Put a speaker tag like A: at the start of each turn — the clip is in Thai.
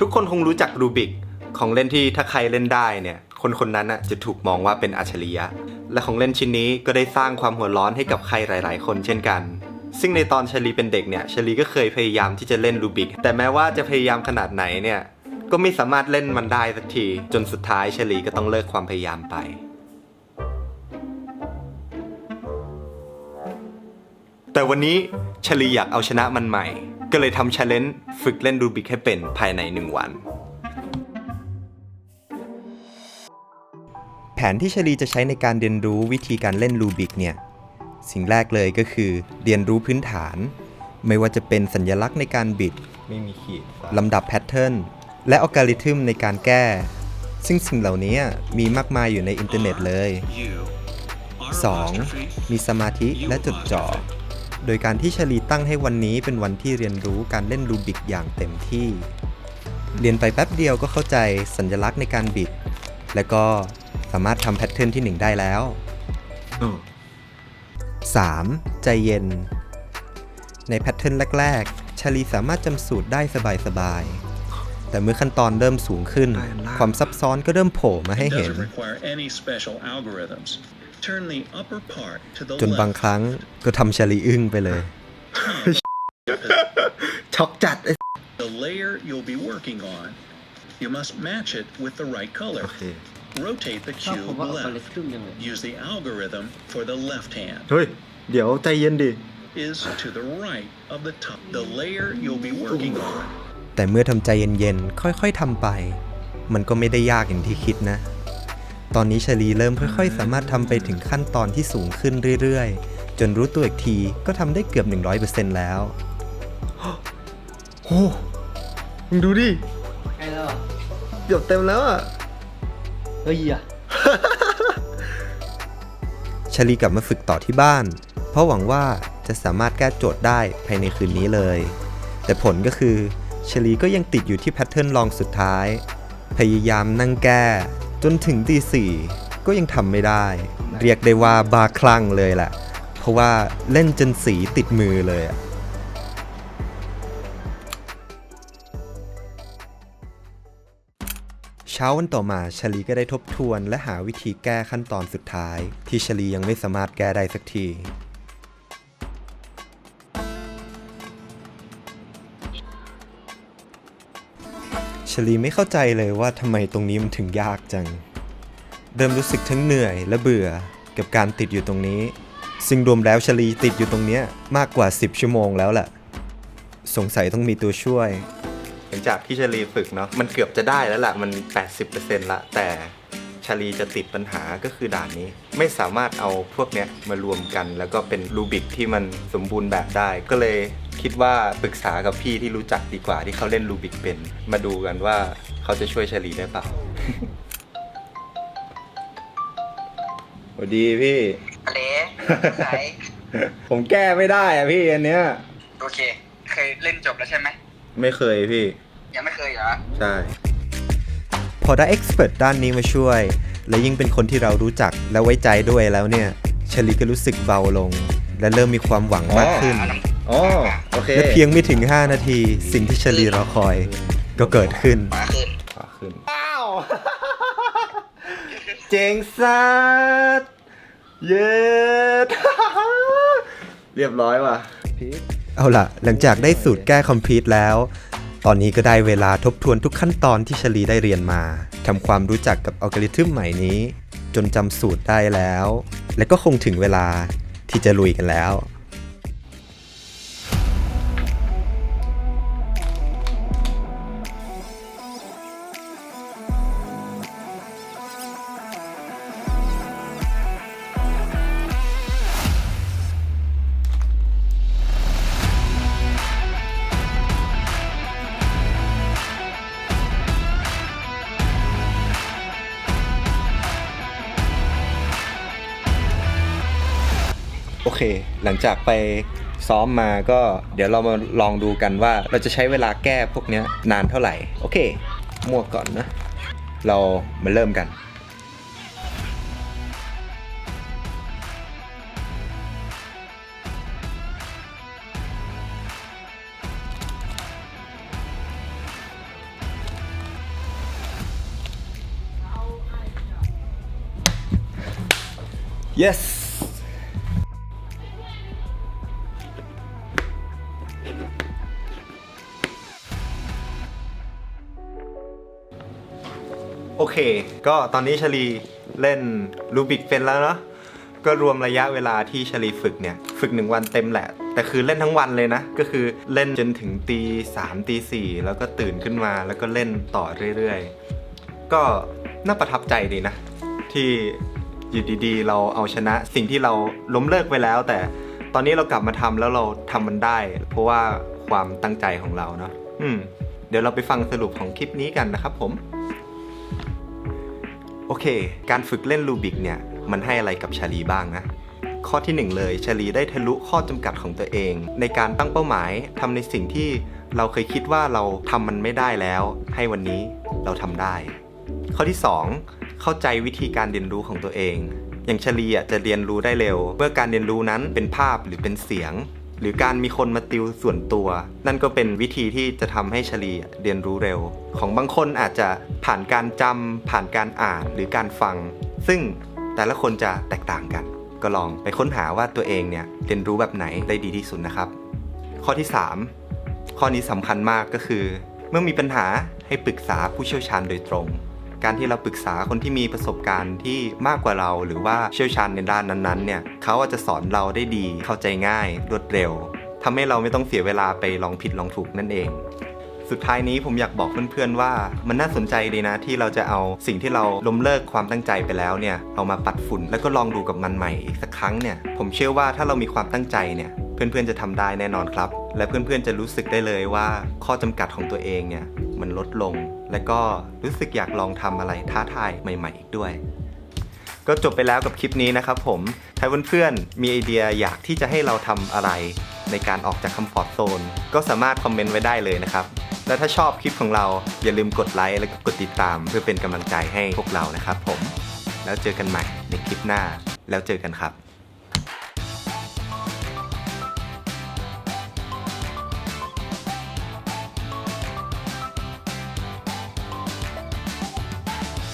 A: ทุกคนคงรู้จักรูบิกของเล่นที่ถ้าใครเล่นได้เนี่ย คนคนนั้นน่ะจะถูกมองว่าเป็นอัจฉริยะ และของเล่นชิ้นนี้ก็ได้สร้างความหัวร้อนให้กับใครหลาย ๆ คนเช่นกัน ซึ่งในตอนเชลีเป็นเด็กเนี่ยเชลีก็เคยพยายามที่จะเล่นรูบิก แต่แม้ว่าจะพยายามขนาดไหนเนี่ย ก็ไม่สามารถเล่นมันได้สักที จนสุดท้ายเชลีก็ต้องเลิกความพยายามไป แต่วันนี้เชลีอยากเอาชนะมันใหม่ ก็เลยทำ challenge ฝึกเล่นรูบิกให้เป็นภายในหนึ่งวัน แผนที่เชลีจะใช้ในการเรียนรู้วิธีการเล่นรูบิกเนี่ย สิ่งแรกเลยก็คือเรียนรู้พื้นฐาน ไม่ว่าจะเป็นสัญลักษณ์ในการบิด
B: ไม่มีขีด
A: ลำดับแพทเทิร์นและอัลกอริทึมในการแก้ ซึ่งสิ่งเหล่านี้มีมากมายอยู่ในอินเทอร์เน็ตเลย 2. มีสมาธิและจดจ่อ โดยการที่ชลีตั้งให้วันนี้เป็นวันที่เรียนรู้การเล่นรูบิกอย่างเต็มที่ เรียนไปแป๊บเดียวก็เข้าใจสัญลักษณ์ในการบิด และก็สามารถทำแพทเทิร์นที่ 1 ได้แล้ว 3. ใจเย็น ในแพทเทิร์นแรก ๆชาลีสามารถจำสูตรได้สบายๆแต่เมื่อขั้นตอนเริ่มสูงขึ้น ความซับซ้อนก็เริ่มโผล่มาให้
C: It
A: เห็น
C: doesn't require any special algorithms. Turn the upper part to the
A: จนบาง
C: left.
A: ครั้งก็ทำชาลีอึ้งไปเลย ช็อกจัด
C: The layer you'll be working on, you must match it with the right color. Rotate the
D: ชอบผม
C: cube
D: ว่าอัลกอริ
C: left.
D: ทึมยังไง
C: Use the algorithm for the left hand.
A: เฮ้ย เดี๋ยวใจเย็นดิ
C: Is to the right of the top. The layer you'll be working on
A: แต่เมื่อทำใจเย็นๆ ค่อยๆทำไป มันก็ไม่ได้ยากอย่างที่คิดนะ ตอนนี้ชาลีเริ่มค่อยๆ สามารถทำไปถึงขั้นตอนที่สูงขึ้นเรื่อยๆ จนรู้ตัวอีกทีก็ทำได้เกือบ 100%แล้ว โอ้มึงดูดิ
D: ใกล้แล้วเหรอ
A: เกือบเต็มแล้วอะ
D: เฮ้ยอะ
A: ชาลีกลับมาฝึกต่อที่บ้าน เพราะหวังว่าจะสามารถแก้โจทย์ได้ภายในคืนนี้เลย แต่ผลก็คือชาลีก็ยังติดอยู่ที่แพทเทิร์นลองสุดท้าย พยายามนั่งแก้ จนถึงตีสี่ก็ยังทำไม่ได้ เรียกได้ว่าบาคลั่งเลยแหละ เพราะว่าเล่นจนสีติดมือเลยอะเช้าวันต่อมาชลีก็ได้ทบทวนและหาวิธีแก้ขั้นตอนสุดท้าย ที่ชลียังไม่สามารถแก้ได้สักที ชลีไม่เข้าใจเลยว่าทำไมตรงนี้มันถึงยากจัง เริ่มรู้สึกทั้งเหนื่อยและเบื่อกับการติดอยู่ตรงนี้ ซึ่งรวมแล้วชลีติดอยู่ตรงเนี้ยมากกว่า 10 ชั่วโมงแล้วแหละสงสัยต้องมีตัวช่วยหลังจากที่ชลีฝึกเนาะมันเกือบจะได้แล้วล่ะ มัน 80%ละแต่ชาลีจะติดปัญหาก็คือด่านนี้ ไม่สามารถเอาพวกเนี้ยมารวมกัน แล้วก็เป็นรูบิกที่มันสมบูรณ์แบบได้ก็เลย คิดว่าปรึกษากับพี่ที่รู้จักดีกว่าที่เขาเล่นรูบิกเป็น มาดูกันว่าเขาจะช่วยชาลีได้เปล่าสวัสดีพี่
E: อะไรไหน
A: ผมแก้ไม่ได้อะพี่อันเนี้ย
E: โอเค เคยเล่นจบแล้วใช่ไหม
A: ไม่เคยพี่
E: ยังไม่เคยเหรอ
A: ใช่ พอได้เอ็กซ์เพรสด้านนี้มาช่วย และยิ่งเป็นคนที่เรารู้จักและไว้ใจด้วยแล้วเนี่ยเชลีก็รู้สึกเบาลง และเริ่มมีความหวังมากขึ้น
B: อ๋อ โอเค
A: และเพียงไม่ถึง 5 นาที สิ่งที่เชลีรอคอยก็เกิดขึ้น
E: มาขึ้น
A: ขวาขึ้น อ้าว เจ๋งสัสเย็ด เรียบร้อยว่ะเอาล่ะ หลังจากได้สูตรแก้คอมพิวต์แล้ว ตอนนี้ก็ได้เวลาทบทวนทุกขั้นตอนที่ชลีได้เรียนมาทำความรู้จักกับอัลกอริทึมใหม่นี้ จนจำสูตรได้แล้ว และก็คงถึงเวลาที่จะลุยกันแล้ว โอเค หลังจากไปซ้อมมาก็เดี๋ยวเรามาลองดูกันว่าเราจะใช้เวลาแก้พวกนี้นานเท่าไหร่ โอเคมั่วก่อนนะ เรามาเริ่มกัน yes เค ก็ตอนนี้ชลีเล่นรูบิกเป็นแล้วเนาะก็รวมระยะเวลาที่ชลีฝึกเนี่ยฝึกหนึ่งวันเต็มแหละ แต่คือเล่นทั้งวันเลยนะ ก็คือเล่นจนถึงตีสามตีสี่แล้วก็ตื่นขึ้นมาแล้วก็เล่นต่อเรื่อยๆ ก็น่าประทับใจดีนะ ที่อยู่ดีๆ เราเอาชนะสิ่งที่เราล้มเลิกไปแล้ว แต่ตอนนี้เรากลับมาทำแล้วเราทำมันได้ เพราะว่าความตั้งใจของเราเนาะอืมเดี๋ยวเราไปฟังสรุปของคลิปนี้กันนะครับผม โอเค การฝึกเล่นรูบิกเนี่ย มันให้อะไรกับชาลีบ้างนะ ข้อที่หนึ่งเลยชาลีได้ทะลุข้อจำกัดของตัวเอง ในการตั้งเป้าหมายทำในสิ่งที่เราเคยคิดว่าเราทำมันไม่ได้แล้ว ให้วันนี้เราทำได้ ข้อที่ 2 เข้าใจวิธีการเรียนรู้ของตัวเอง อย่างชาลีอะจะเรียนรู้ได้เร็ว เมื่อการเรียนรู้นั้นเป็นภาพหรือเป็นเสียง รือการมีคนมาติวส่วนตัว นั่นก็เป็นวิธีที่จะทำให้ชลีอะเรียนรู้เร็ว ของบางคนอาจจะผ่านการจำผ่านการอ่านหรือการฟัง ซึ่งแต่ละคนจะแตกต่างกัน ก็ลองไปค้นหาว่าตัวเองเนี่ยเรียนรู้แบบไหนได้ดีที่สุดนะครับ ข้อที่ 3 ข้อนี้สำคัญมากก็คือ เมื่อมีปัญหาให้ปรึกษาผู้เชี่ยวชาญโดยตรง การที่เราปรึกษาคนที่มีประสบการณ์ที่มากกว่าเรา หรือว่าเชี่ยวชาญในด้านนั้นๆเนี่ยเขาอาจจะสอนเราได้ดีเข้าใจง่ายรวดเร็วทำให้เราไม่ต้องเสียเวลาไปลองผิดลองถูกนั่นเองสุดท้ายนี้ผมอยากบอกเพื่อนๆว่ามันน่าสนใจดีนะที่เราจะเอาสิ่งที่เราล้มเลิกความตั้งใจไปแล้วเนี่ยเอามาปัดฝุ่นแล้วก็ลองดูกับมันใหม่อีกสักครั้งเนี่ยผมเชื่อว่าถ้าเรามีความตั้งใจเนี่ย เพื่อนๆจะทำได้แน่นอนครับ และเพื่อนๆจะรู้สึกได้เลยว่าข้อจำกัดของตัวเองเนี่ยมันลดลง และก็รู้สึกอยากลองทำอะไรท้าทายใหม่ ๆ อีกด้วย ก็จบไปแล้วกับคลิปนี้นะครับผมถ้าเพื่อนๆมีไอเดียอยากที่จะให้เราทำอะไรในการออกจากคอมฟอร์ทโซนก็สามารถคอมเมนต์ไว้ได้เลยนะครับและถ้าชอบคลิปของเราอย่าลืมกดไลค์และกดติดตาม เพื่อเป็นกำลังใจให้พวกเรานะครับผม แล้วเจอกันใหม่ในคลิปหน้าแล้วเจอกันครับ